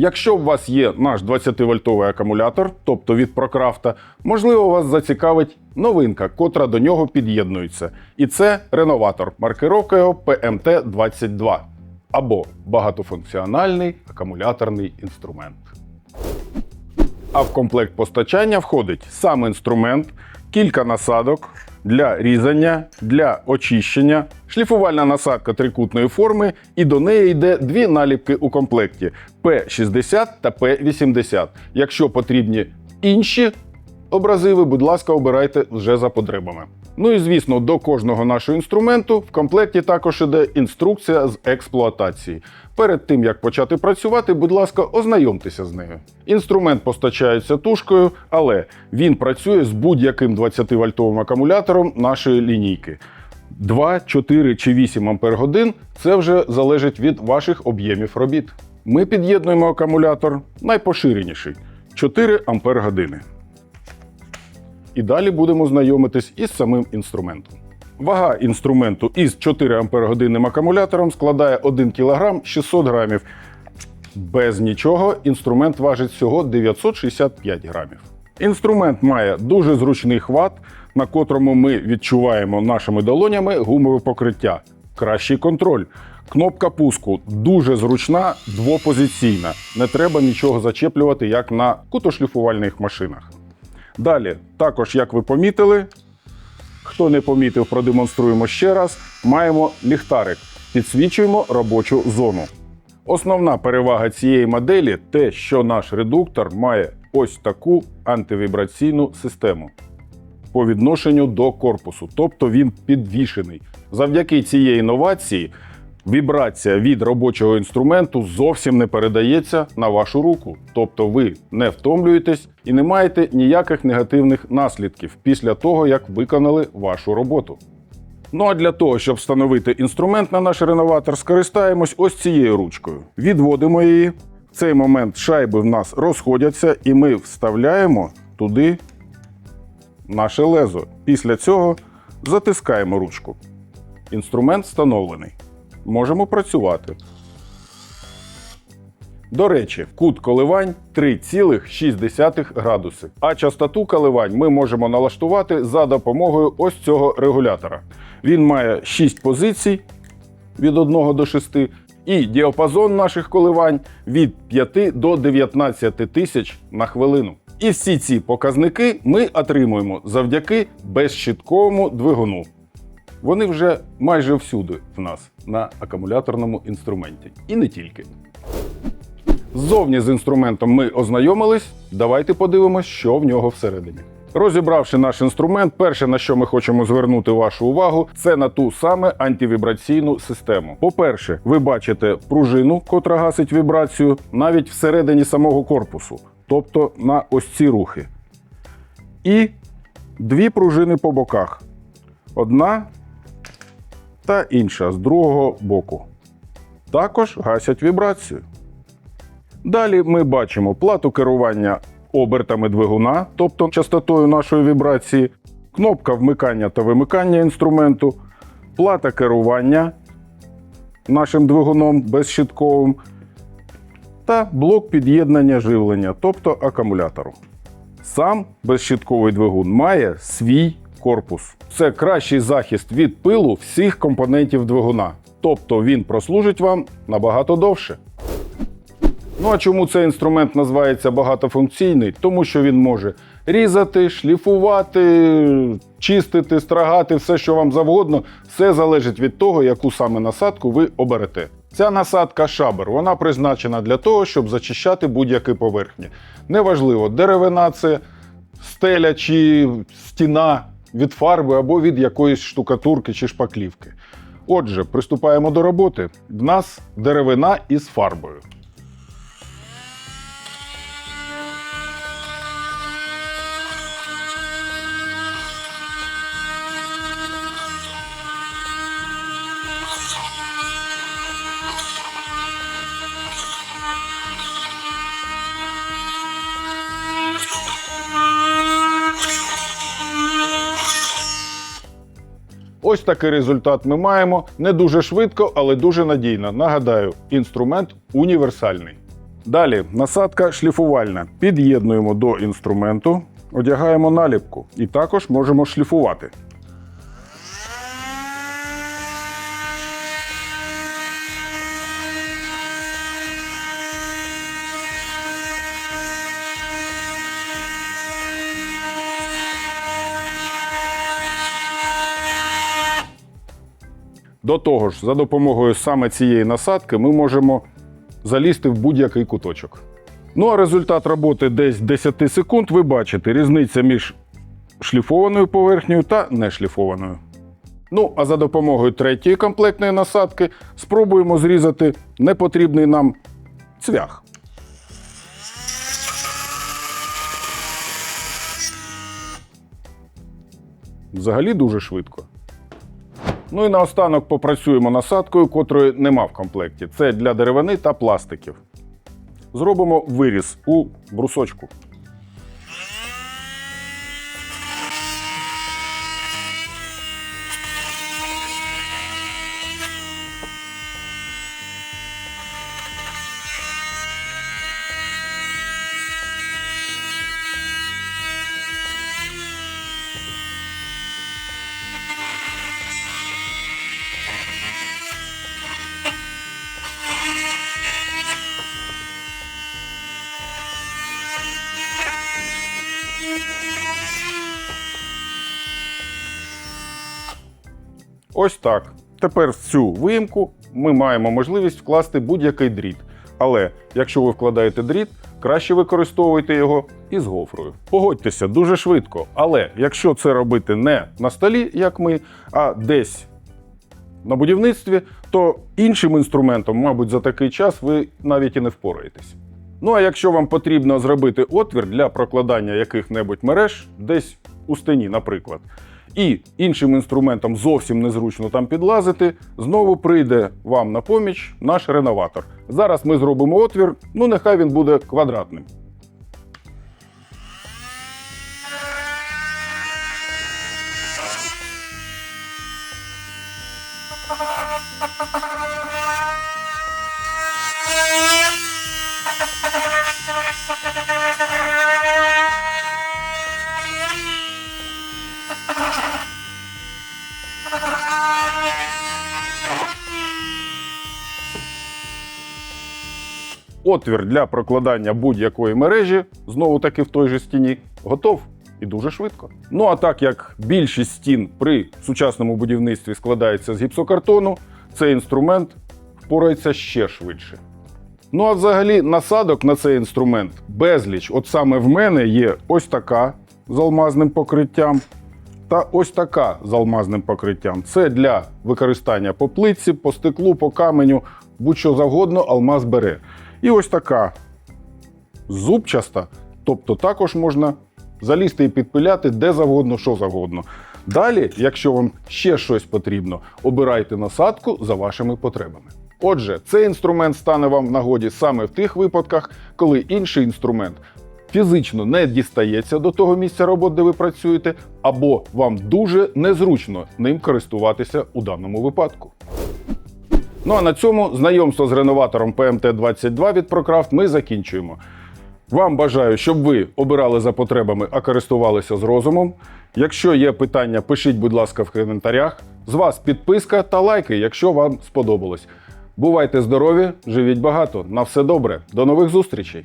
Якщо у вас є наш 20-вольтовий акумулятор, тобто від Прокрафта, можливо, вас зацікавить новинка, котра до нього під'єднується. І це реноватор маркировкою PMT22 або багатофункціональний акумуляторний інструмент. А в комплект постачання входить сам інструмент, кілька насадок для різання, для очищення, шліфувальна насадка трикутної форми, і до неї йде дві наліпки у комплекті P60 та P80. Якщо потрібні інші образиви, будь ласка, обирайте вже за потребами. Ну і звісно, до кожного нашого інструменту в комплекті також іде інструкція з експлуатації. Перед тим як почати працювати, будь ласка, ознайомтеся з нею. Інструмент постачається тушкою, але він працює з будь-яким 20-вольтовим акумулятором нашої лінійки. 2, 4 чи 8 ампер це вже залежить від ваших об'ємів робіт. Ми під'єднуємо акумулятор найпоширеніший 4 ампер години. І далі будемо знайомитись із самим інструментом. Вага інструменту із 4 ампер акумулятором складає 1 кг 600 грамів. Без нічого інструмент важить всього 965 грамів. Інструмент має дуже зручний хват, на котрому ми відчуваємо нашими долонями гумове покриття. Кращий контроль. Кнопка пуску дуже зручна, двопозиційна. Не треба нічого зачеплювати, як на кутошліфувальних машинах. Далі, також, як ви помітили, хто не помітив, продемонструємо ще раз. Маємо ліхтарик. Підсвічуємо робочу зону. Основна перевага цієї моделі те, що наш редуктор має ось таку антивібраційну систему по відношенню до корпусу, тобто він підвішений. Завдяки цієї інновації вібрація від робочого інструменту зовсім не передається на вашу руку. Тобто ви не втомлюєтесь і не маєте ніяких негативних наслідків після того, як виконали вашу роботу. Ну а для того, щоб встановити інструмент на наш реноватор, скористаємось ось цією ручкою. Відводимо її. В цей момент шайби в нас розходяться, і ми вставляємо туди наше лезо. Після цього затискаємо ручку. Інструмент встановлений. Можемо працювати. До речі, кут коливань 3,6 градуси. А частоту коливань ми можемо налаштувати за допомогою ось цього регулятора. Він має 6 позицій від 1 до 6 і діапазон наших коливань від 5 до 19 тисяч на хвилину. І всі ці показники ми отримуємо завдяки безщитковому двигуну. Вони вже майже всюди в нас на акумуляторному інструменті. І не тільки. Ззовні з інструментом ми ознайомились. Давайте подивимось, що в нього всередині. Розібравши наш інструмент, перше, на що ми хочемо звернути вашу увагу, це на ту саме антивібраційну систему. По-перше, ви бачите пружину, котра гасить вібрацію, навіть всередині самого корпусу, тобто на ось ці рухи. І дві пружини по боках. Одна та інша з другого боку. Також гасять вібрацію. Далі ми бачимо плату керування обертами двигуна, тобто частотою нашої вібрації, кнопка вмикання та вимикання інструменту, плата керування нашим двигуном безщитковим та блок під'єднання живлення, тобто акумулятору. Сам безщитковий двигун має свій корпус. Це кращий захист від пилу всіх компонентів двигуна. Тобто він прослужить вам набагато довше. Ну а чому цей інструмент називається багатофункційний? Тому що він може різати, шліфувати, чистити, страгати, все, що вам завгодно. Все залежить від того, яку саме насадку ви оберете. Ця насадка шабер, вона призначена для того, щоб зачищати будь-які поверхні. Неважливо, деревина це стеля чи стіна від фарби або від якоїсь штукатурки чи шпаклівки. Отже, приступаємо до роботи. В нас деревина із фарбою. Ось такий результат ми маємо. Не дуже швидко, але дуже надійно. Нагадаю, інструмент універсальний. Далі насадка шліфувальна. Під'єднуємо до інструменту, одягаємо наліпку і також можемо шліфувати. До того ж, за допомогою саме цієї насадки ми можемо залізти в будь-який куточок. Ну а результат роботи десь 10 секунд ви бачите різниця між шліфованою поверхнею та нешліфованою. Ну, а за допомогою третьої комплектної насадки спробуємо зрізати непотрібний нам цвях. Взагалі дуже швидко. Ну і наостанок попрацюємо насадкою, котрої нема в комплекті. Це для деревини та пластиків. Зробимо виріз у брусочку. Ось так. Тепер в цю виїмку ми маємо можливість вкласти будь-який дріт. Але якщо ви вкладаєте дріт, краще використовуйте його із гофрою. Погодьтеся дуже швидко. Але якщо це робити не на столі, як ми, а десь на будівництві, то іншим інструментом, мабуть, за такий час ви навіть і не впораєтесь. Ну а якщо вам потрібно зробити отвір для прокладання яких-небудь мереж, десь у стіні, наприклад, і іншим інструментом зовсім незручно там підлазити, знову прийде вам на поміч наш реноватор. Зараз ми зробимо отвір, ну нехай він буде квадратним. Отвір для прокладання будь-якої мережі, знову таки в той же стіні, готов і дуже швидко. Ну а так як більшість стін при сучасному будівництві складається з гіпсокартону, цей інструмент впорається ще швидше. Ну а взагалі насадок на цей інструмент безліч. От саме в мене є ось така з алмазним покриттям. Та ось така з алмазним покриттям. Це для використання по плитці, по стеклу, по каменю, будь-що завгодно, алмаз бере. І ось така зубчаста, тобто також можна залізти і підпиляти де завгодно, що завгодно. Далі, якщо вам ще щось потрібно, обирайте насадку за вашими потребами. Отже, цей інструмент стане вам в нагоді саме в тих випадках, коли інший інструмент фізично не дістається до того місця роботи, де ви працюєте, або вам дуже незручно ним користуватися у даному випадку. Ну а на цьому знайомство з реноватором PMT-22 від ProCraft ми закінчуємо. Вам бажаю, щоб ви обирали за потребами, а користувалися з розумом. Якщо є питання, пишіть, будь ласка, в коментарях. З вас підписка та лайки, якщо вам сподобалось. Бувайте здорові, живіть багато. На все добре. До нових зустрічей!